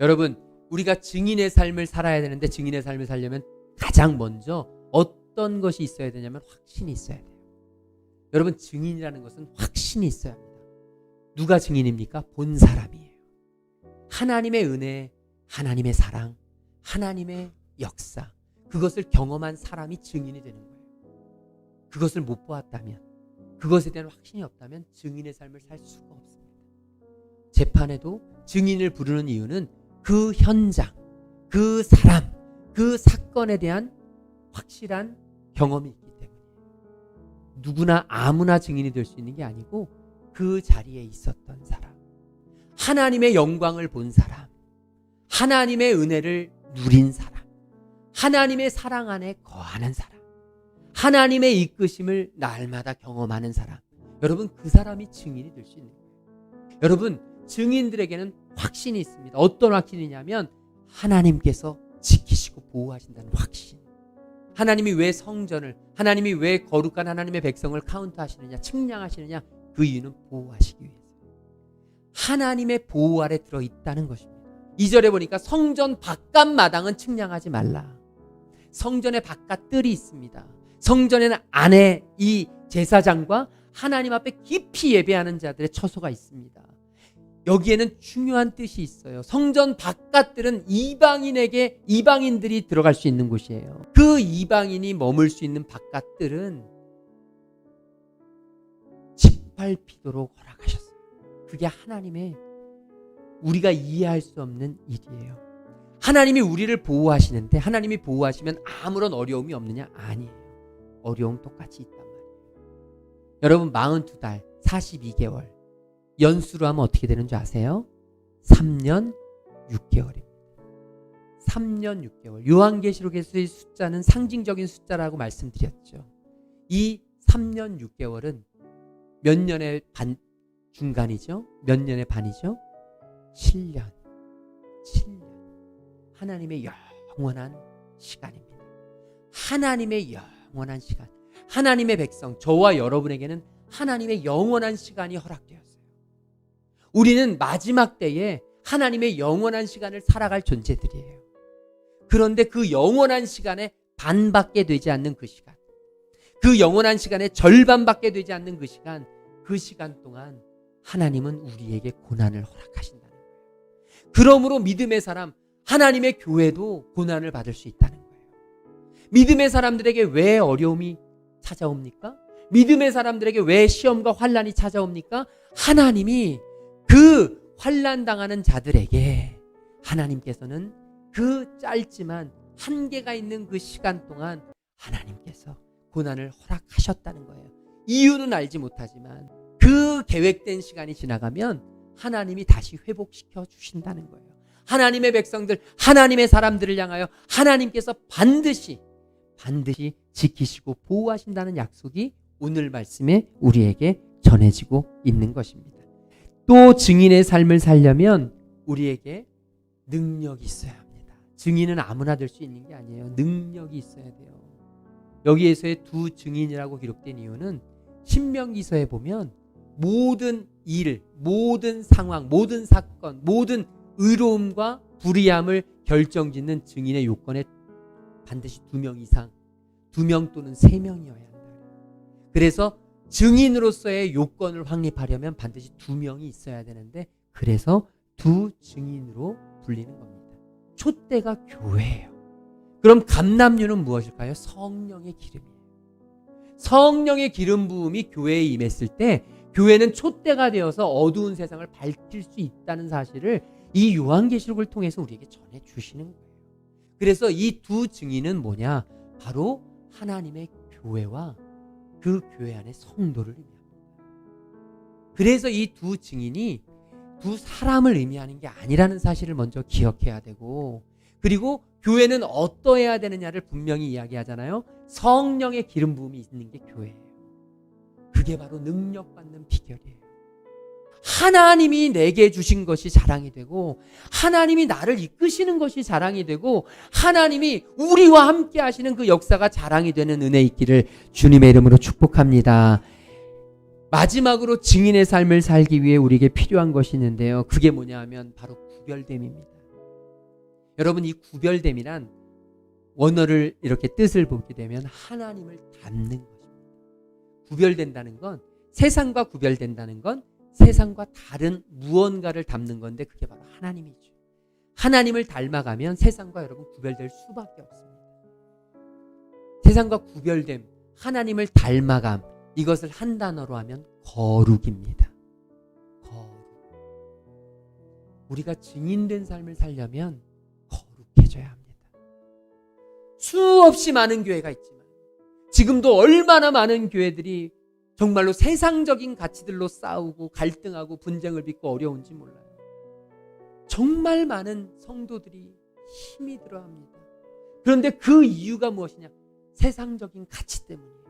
여러분, 우리가 증인의 삶을 살아야 되는데 증인의 삶을 살려면 가장 먼저 어떤 것이 있어야 되냐면 확신이 있어야 돼요. 여러분, 증인이라는 것은 확신이 있어야 합니다. 누가 증인입니까? 본 사람이에요. 하나님의 은혜, 하나님의 사랑, 하나님의 역사. 그것을 경험한 사람이 증인이 되는 거예요. 그것을 못 보았다면, 그것에 대한 확신이 없다면 증인의 삶을 살 수가 없습니다. 재판에도 증인을 부르는 이유는 그 현장, 그 사람, 그 사건에 대한 확실한 경험이 있기 때문이에요. 누구나 아무나 증인이 될 수 있는 게 아니고 그 자리에 있었던 사람, 하나님의 영광을 본 사람, 하나님의 은혜를 누린 사람, 하나님의 사랑 안에 거하는 사람, 하나님의 이끄심을 날마다 경험하는 사람. 여러분, 그 사람이 증인이 될 수 있는 거예요. 여러분, 증인들에게는 확신이 있습니다. 어떤 확신이냐면 하나님께서 지키시고 보호하신다는 확신. 하나님이 왜 성전을, 하나님이 왜 거룩한 하나님의 백성을 카운트하시느냐, 측량하시느냐, 그 이유는 보호하시기 위해서. 하나님의 보호 아래 들어 있다는 것입니다. 2절에 보니까 성전 바깥 마당은 측량하지 말라. 성전의 바깥 뜰이 있습니다. 성전에는 안에 이 제사장과 하나님 앞에 깊이 예배하는 자들의 처소가 있습니다. 여기에는 중요한 뜻이 있어요. 성전 바깥들은 이방인에게 이방인들이 들어갈 수 있는 곳이에요. 그 이방인이 머물 수 있는 바깥들은 짓밟히도록 허락하셨어요. 그게 하나님의 우리가 이해할 수 없는 일이에요. 하나님이 우리를 보호하시는데 하나님이 보호하시면 아무런 어려움이 없느냐? 아니에요. 어려움 똑같이 있단 말이에요. 여러분 42달 42개월 연수로 하면 어떻게 되는 줄 아세요? 3년 6개월입니다. 3년 6개월. 요한계시록에서의 숫자는 상징적인 숫자라고 말씀드렸죠. 이 3년 6개월은 몇 년의 반 중간이죠? 몇 년의 반이죠? 7년. 7년. 하나님의 영원한 시간입니다. 하나님의 영원한 시간. 하나님의 백성, 저와 여러분에게는 하나님의 영원한 시간이 허락되었어요. 우리는 마지막 때에 하나님의 영원한 시간을 살아갈 존재들이에요. 그런데 그 영원한 시간에 반밖에 되지 않는 그 시간. 그 영원한 시간에 절반밖에 되지 않는 그 시간. 그 시간 동안 하나님은 우리에게 고난을 허락하신다는 거예요. 그러므로 믿음의 사람, 하나님의 교회도 고난을 받을 수 있다는 거예요. 믿음의 사람들에게 왜 어려움이 찾아옵니까? 믿음의 사람들에게 왜 시험과 환란이 찾아옵니까? 하나님이 그 환란 당하는 자들에게 하나님께서는 그 짧지만 한계가 있는 그 시간 동안 하나님께서 고난을 허락하셨다는 거예요. 이유는 알지 못하지만 그 계획된 시간이 지나가면 하나님이 다시 회복시켜 주신다는 거예요. 하나님의 백성들, 하나님의 사람들을 향하여 하나님께서 반드시 반드시 지키시고 보호하신다는 약속이 오늘 말씀에 우리에게 전해지고 있는 것입니다. 또 증인의 삶을 살려면 우리에게 능력이 있어야 합니다. 증인은 아무나 될 수 있는 게 아니에요. 능력이 있어야 돼요. 여기에서의 두 증인이라고 기록된 이유는 신명기서에 보면 모든 일, 모든 상황, 모든 사건, 모든 의로움과 불의함을 결정짓는 증인의 요건에 반드시 두 명 이상, 두 명 또는 세 명이어야 한다. 그래서 증인으로서의 요건을 확립하려면 반드시 두 명이 있어야 되는데 그래서 두 증인으로 불리는 겁니다. 촛대가 교회예요. 그럼 감남류는 무엇일까요? 성령의 기름이에요. 성령의 기름 부음이 교회에 임했을 때 교회는 촛대가 되어서 어두운 세상을 밝힐 수 있다는 사실을 이 요한계시록을 통해서 우리에게 전해 주시는 거예요. 그래서 이 두 증인은 뭐냐? 바로 하나님의 교회와 그 교회 안의 성도를 의미합니다. 그래서 이 두 증인이 두 사람을 의미하는 게 아니라는 사실을 먼저 기억해야 되고 그리고 교회는 어떠해야 되느냐를 분명히 이야기하잖아요. 성령의 기름 부음이 있는 게 교회예요. 그게 바로 능력 받는 비결이에요. 하나님이 내게 주신 것이 자랑이 되고 하나님이 나를 이끄시는 것이 자랑이 되고 하나님이 우리와 함께 하시는 그 역사가 자랑이 되는 은혜 있기를 주님의 이름으로 축복합니다. 마지막으로 증인의 삶을 살기 위해 우리에게 필요한 것이 있는데요. 그게 뭐냐 하면 바로 구별됨입니다. 여러분 이 구별됨이란 원어를 이렇게 뜻을 보게 되면 하나님을 닮는 것입니다. 구별된다는 건 세상과 구별된다는 건 세상과 다른 무언가를 닮는 건데 그게 바로 하나님이죠. 하나님을 닮아가면 세상과 여러분 구별될 수밖에 없습니다. 세상과 구별됨, 하나님을 닮아감 이것을 한 단어로 하면 거룩입니다. 거룩. 우리가 증인된 삶을 살려면 거룩해져야 합니다. 수없이 많은 교회가 있지만 지금도 얼마나 많은 교회들이 정말로 세상적인 가치들로 싸우고 갈등하고 분쟁을 빚고 어려운지 몰라요. 정말 많은 성도들이 힘이 들어 합니다. 그런데 그 이유가 무엇이냐? 세상적인 가치 때문이에요.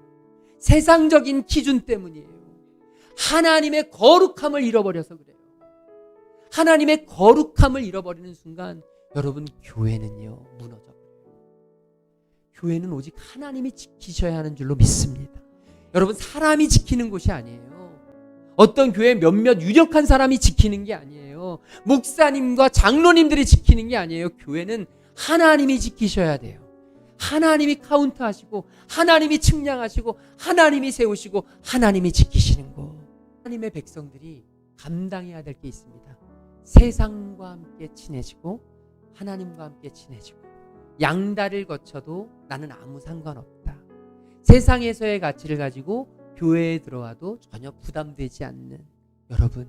세상적인 기준 때문이에요. 하나님의 거룩함을 잃어버려서 그래요. 하나님의 거룩함을 잃어버리는 순간 여러분 교회는요 무너져. 교회는 오직 하나님이 지키셔야 하는 줄로 믿습니다. 여러분 사람이 지키는 곳이 아니에요. 어떤 교회 몇몇 유력한 사람이 지키는 게 아니에요. 목사님과 장로님들이 지키는 게 아니에요. 교회는 하나님이 지키셔야 돼요. 하나님이 카운트하시고 하나님이 측량하시고 하나님이 세우시고 하나님이 지키시는 거. 하나님의 백성들이 감당해야 될 게 있습니다. 세상과 함께 친해지고 하나님과 함께 친해지고 양다를 거쳐도 나는 아무 상관없다. 세상에서의 가치를 가지고 교회에 들어와도 전혀 부담되지 않는 여러분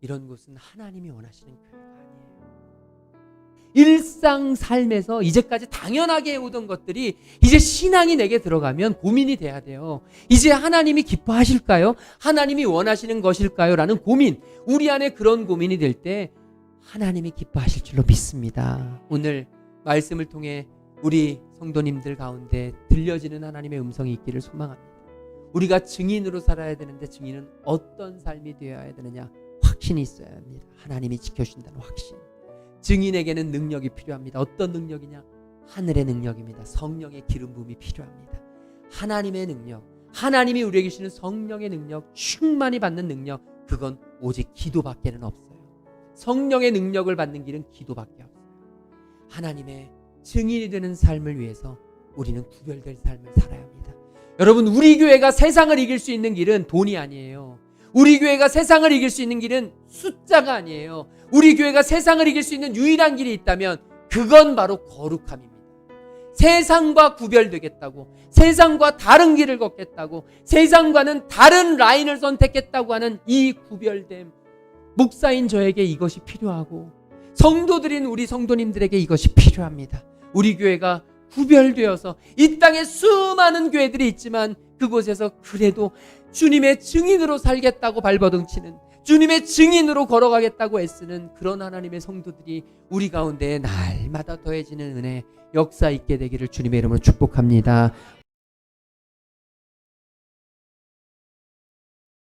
이런 곳은 하나님이 원하시는 교회가 아니에요. 일상 삶에서 이제까지 당연하게 해오던 것들이 이제 신앙이 내게 들어가면 고민이 돼야 돼요. 이제 하나님이 기뻐하실까요? 하나님이 원하시는 것일까요? 라는 고민. 우리 안에 그런 고민이 될 때 하나님이 기뻐하실 줄로 믿습니다. 오늘 말씀을 통해 우리 성도님들 가운데 들려지는 하나님의 음성이 있기를 소망합니다. 우리가 증인으로 살아야 되는데 증인은 어떤 삶이 되어야 되느냐? 확신이 있어야 합니다. 하나님이 지켜준다는 확신. 증인에게는 능력이 필요합니다. 어떤 능력이냐? 하늘의 능력입니다. 성령의 기름 부음이 필요합니다. 하나님의 능력, 하나님이 우리에게 주시는 성령의 능력, 충만히 받는 능력, 그건 오직 기도밖에는 없어요. 성령의 능력을 받는 길은 기도밖에 없어요. 하나님의 증인이 되는 삶을 위해서 우리는 구별될 삶을 살아야 합니다. 여러분, 우리 교회가 세상을 이길 수 있는 길은 돈이 아니에요. 우리 교회가 세상을 이길 수 있는 길은 숫자가 아니에요. 우리 교회가 세상을 이길 수 있는 유일한 길이 있다면 그건 바로 거룩함입니다. 세상과 구별되겠다고, 세상과 다른 길을 걷겠다고, 세상과는 다른 라인을 선택했다고 하는 이 구별됨. 목사인 저에게 이것이 필요하고, 성도들인 우리 성도님들에게 이것이 필요합니다. 우리 교회가 구별되어서 이 땅에 수많은 교회들이 있지만 그곳에서 그래도 주님의 증인으로 살겠다고 발버둥치는 주님의 증인으로 걸어가겠다고 애쓰는 그런 하나님의 성도들이 우리 가운데 날마다 더해지는 은혜 역사 있게 되기를 주님의 이름으로 축복합니다.